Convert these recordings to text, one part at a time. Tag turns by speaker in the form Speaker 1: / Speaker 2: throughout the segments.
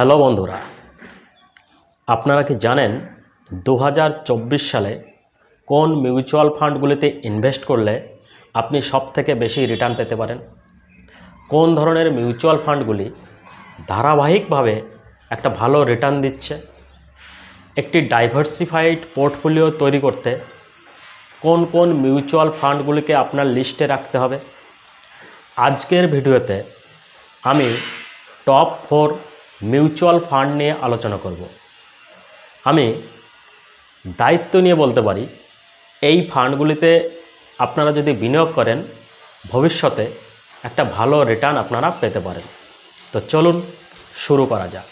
Speaker 1: Hello বন্ধুরা, আপনারা কি জানেন দু হাজার চব্বিশ সালে কোন মিউচুয়াল ফান্ডগুলিতে ইনভেস্ট করলে আপনি সব থেকে বেশি রিটার্ন পেতে পারেন? কোন ধরনের মিউচুয়াল ফান্ডগুলি ধারাবাহিকভাবে একটা ভালো রিটার্ন দিচ্ছে? একটি ডাইভার্সিফাইড পোর্টফোলিও তৈরি করতে কোন কোন মিউচুয়াল ফান্ডগুলিকে আপনার লিস্টে রাখতে হবে? আজকের ভিডিওতে আমি টপ ফোর মিউচুয়াল ফান্ড নিয়ে আলোচনা করব। আমি দায়িত্ব নিয়ে বলতে পারি, এই ফান্ডগুলিতে আপনারা যদি বিনিয়োগ করেন, ভবিষ্যতে একটা ভালো রিটার্ন আপনারা পেতে পারেন। তো চলুন শুরু করা যাক।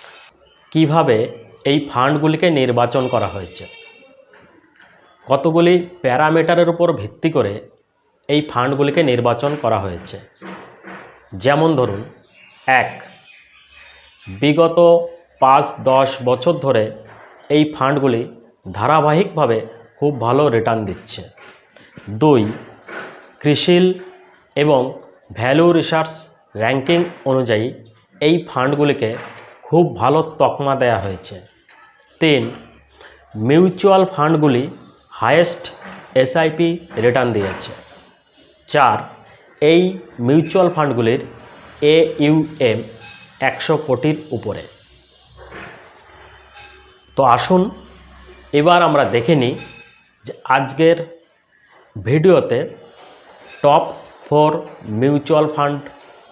Speaker 1: কীভাবে এই ফান্ডগুলিকে নির্বাচন করা হয়েছে? কতগুলি প্যারামিটারের উপর ভিত্তি করে এই ফান্ডগুলিকে নির্বাচন করা হয়েছে? যেমন ধরুন, এক বিগত পাঁচ, দশ বছর ধরে এই ফান্ডগুলি ধারাবাহিকভাবে খুব ভালো রিটার্ন দিচ্ছে। দুই, কৃষিল এবং ভ্যালু রিসার্চ র্যাঙ্কিং অনুযায়ী এই ফান্ডগুলিকে খুব ভালো তকমা দেয়া হয়েছে। তিন মিউচুয়াল ফান্ডগুলি হায়েস্ট এসআইপি রিটার্ন দিয়েছে। চার, এই মিউচুয়াল ফান্ডগুলির এ ইউএম একশো কোটির উপরে। তো আসুন, এবার আমরা দেখে নিই যে আজকের ভিডিওতে টপ ফোর মিউচুয়াল ফান্ড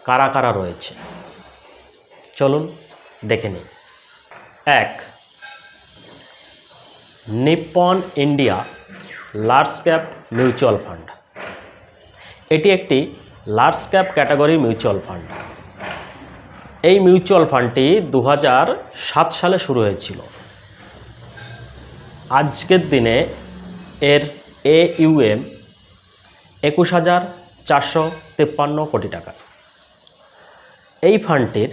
Speaker 1: কারা কারা রয়েছে। চলুন দেখে নিই। এক, Nippon India large cap mutual fund. এটি একটি large cap category mutual fund. এই মিউচুয়াল ফান্ডটি দু সালে শুরু হয়েছিল। আজকের দিনে এর এ ইউএম একুশ হাজার চারশো তেপ্পান্ন কোটি টাকা। এই ফান্ডটির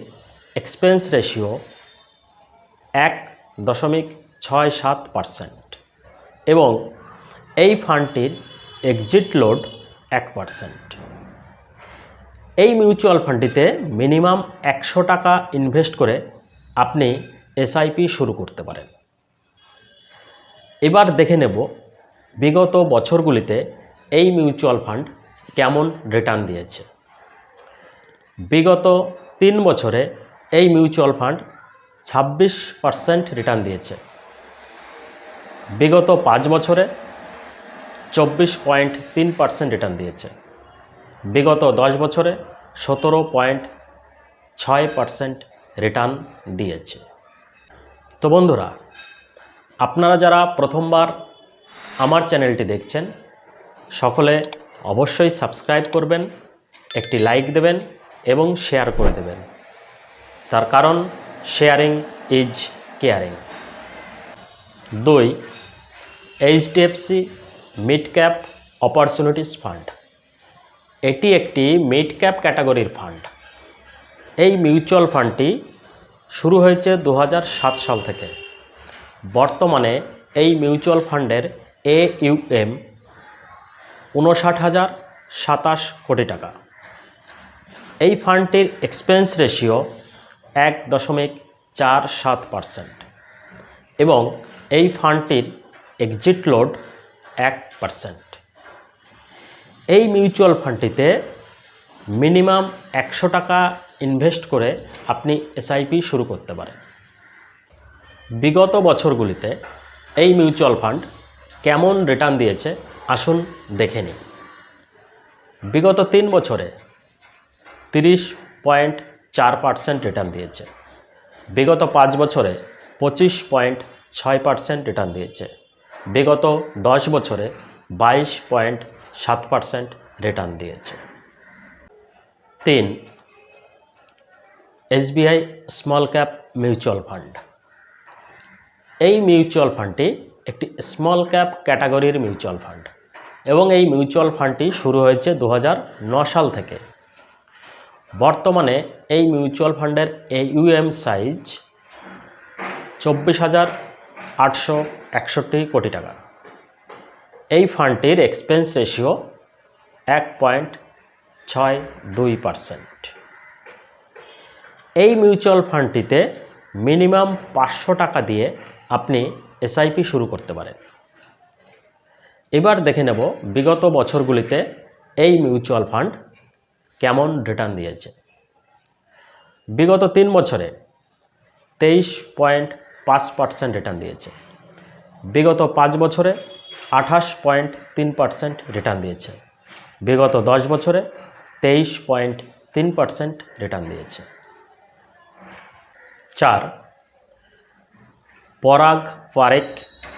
Speaker 1: এক্সপেন্স রেশিও এক দশমিক ছয় সাত পারসেন্ট এবং এই ফান্ডটির এক্সিট লোড এক পারসেন্ট এই মিউচুয়াল ফান্ডটিতে মিনিমাম একশো টাকা ইনভেস্ট করে আপনি এসআইপি শুরু করতে পারেন। এবার দেখে নেব বিগত বছরগুলিতে এই মিউচুয়াল ফান্ড কেমন রিটার্ন দিয়েছে। বিগত তিন বছরে এই মিউচুয়াল ফান্ড ছাব্বিশ পারসেন্ট রিটার্ন দিয়েছে। বিগত পাঁচ বছরে চব্বিশ পয়েন্ট তিন পার্সেন্ট রিটার্ন দিয়েছে। বিগত দশ বছরে সতেরো পয়েন্ট ছয় পারসেন্ট রিটার্ন দিয়েছে। তো বন্ধুরা, আপনারা যারা প্রথমবার আমার চ্যানেলটি দেখছেন, সকলে অবশ্যই সাবস্ক্রাইব করবেন, একটি লাইক দেবেন এবং শেয়ার করে দেবেন। তার কারণ, শেয়ারিং ইজ কেয়ারিং। দুই, HDFC mid cap opportunities fund. এটি একটি মিড ক্যাপ ক্যাটাগরির ফান্ড। এই মিউচুয়াল ফান্ডটি শুরু হয়েছে দু হাজার সাত সাল থেকে। বর্তমানে এই মিউচুয়াল ফান্ডের এ ইউএম উনষাট হাজার সাতাশ কোটি টাকা। এই ফান্ডটির এক্সপেন্স রেশিও এক দশমিক চার সাত পারসেন্ট এবং এই ফান্ডটির এক্সিট লোড এক পারসেন্ট। এই মিউচুয়াল ফান্ডটিতে মিনিমাম একশো টাকা ইনভেস্ট করে আপনি এসআইপি শুরু করতে পারেন। বিগত বছরগুলিতে এই মিউচুয়াল ফান্ড কেমন রিটার্ন দিয়েছে আসুন দেখে নিই। বিগত তিন বছরে তিরিশ পয়েন্ট চার পার্সেন্ট রিটার্ন দিয়েছে। বিগত পাঁচ বছরে পঁচিশ পয়েন্ট ছয় পার্সেন্ট রিটার্ন দিয়েছে। বিগত দশ বছরে বাইশ পয়েন্ট সাত পার্সেন্ট রিটার্ন দিয়েছে। তিন, SBI small cap mutual fund এই মিউচুয়াল ফান্ডটি একটি স্মল ক্যাপ ক্যাটাগরির মিউচুয়াল ফান্ড এবং এই মিউচুয়াল ফান্ডটি শুরু হয়েছে দু সাল থেকে। বর্তমানে এই মিউচুয়াল ফান্ডের ইউএম সাইজ চব্বিশ হাজার আটশো একষট্টি কোটি টাকা। এই ফান্ডটির এক্সপেন্স রেশিও এক পয়েন্ট ছয় দুই পারসেন্ট এই মিউচুয়াল ফান্ডটিতে মিনিমাম পাঁচশো টাকা দিয়ে আপনি এসআইপি শুরু করতে পারেন। এবার দেখে নেব বিগত বছরগুলিতে এই মিউচুয়াল ফান্ড কেমন রিটার্ন দিয়েছে। বিগত তিন বছরে তেইশ পয়েন্ট পাঁচ পার্সেন্ট রিটার্ন দিয়েছে। বিগত পাঁচ বছরে আঠাশ পয়েন্ট তিন পার্সেন্ট রিটার্ন দিয়েছে। বিগত দশ বছরে তেইশ পয়েন্ট তিন পার্সেন্ট রিটার্ন দিয়েছে। চার, Parag Parekh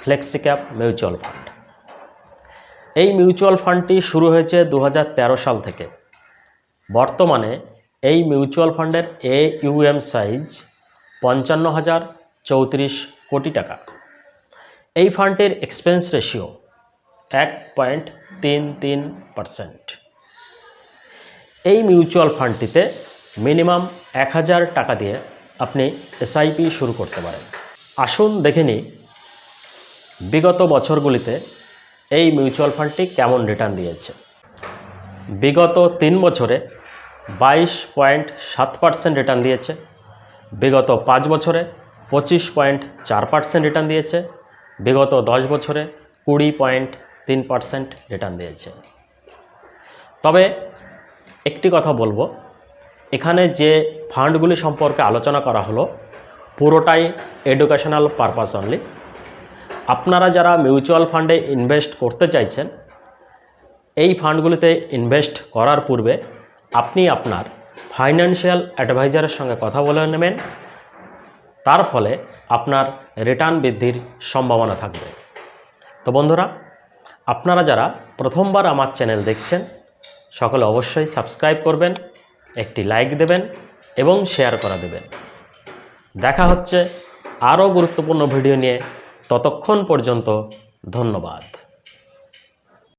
Speaker 1: flexicap mutual fund. এই মিউচুয়াল ফান্ডটি শুরু হয়েছে দু হাজার তেরো সাল থেকে। বর্তমানে এই মিউচুয়াল ফান্ডের এ ইউএম সাইজ পঞ্চান্ন হাজার চৌত্রিশ কোটি টাকা। এই ফান্ডের এক্সপেন্স রেশিও এক পয়েন্ট তিন তিন পারসেন্ট। এই মিউচুয়াল ফান্ডটিতে মিনিমাম এক হাজার টাকা দিয়ে আপনি এসআইপি শুরু করতে পারেন। আসুন দেখে নিই বিগত বছরগুলিতে এই মিউচুয়াল ফান্ডটি কেমন রিটার্ন দিয়েছে। বিগত তিন বছরে বাইশ পয়েন্ট সাত পার্সেন্ট রিটার্ন দিয়েছে। বিগত পাঁচ বছরে পঁচিশ পয়েন্ট চার পার্সেন্ট রিটার্ন দিয়েছে। বিগত দশ বছরে কুড়ি পয়েন্ট তিন পার্সেন্ট রিটার্ন দিয়েছে। তবে একটি কথা বলব, এখানে যে ফান্ডগুলি সম্পর্কে আলোচনা করা হলো, পুরোটাই এডুকেশনাল পারপাস অনলি আপনারা যারা মিউচুয়াল ফান্ডে ইনভেস্ট করতে চাইছেন, এই ফান্ডগুলিতে ইনভেস্ট করার পূর্বে আপনি আপনার ফাইন্যান্সিয়াল অ্যাডভাইজারের সঙ্গে কথা বলে নেবেন, তার ফলে আপনার রিটার্ন বৃদ্ধির সম্ভাবনা থাকবে। তো বন্ধুরা আপনারা যারা প্রথমবার আমার চ্যানেল দেখছেন, সকলে অবশ্যই সাবস্ক্রাইব করবেন, একটি লাইক দেবেন এবং শেয়ার করা দেবেন। দেখা হচ্ছে আরও গুরুত্বপূর্ণ ভিডিও নিয়ে। ততক্ষণ পর্যন্ত ধন্যবাদ।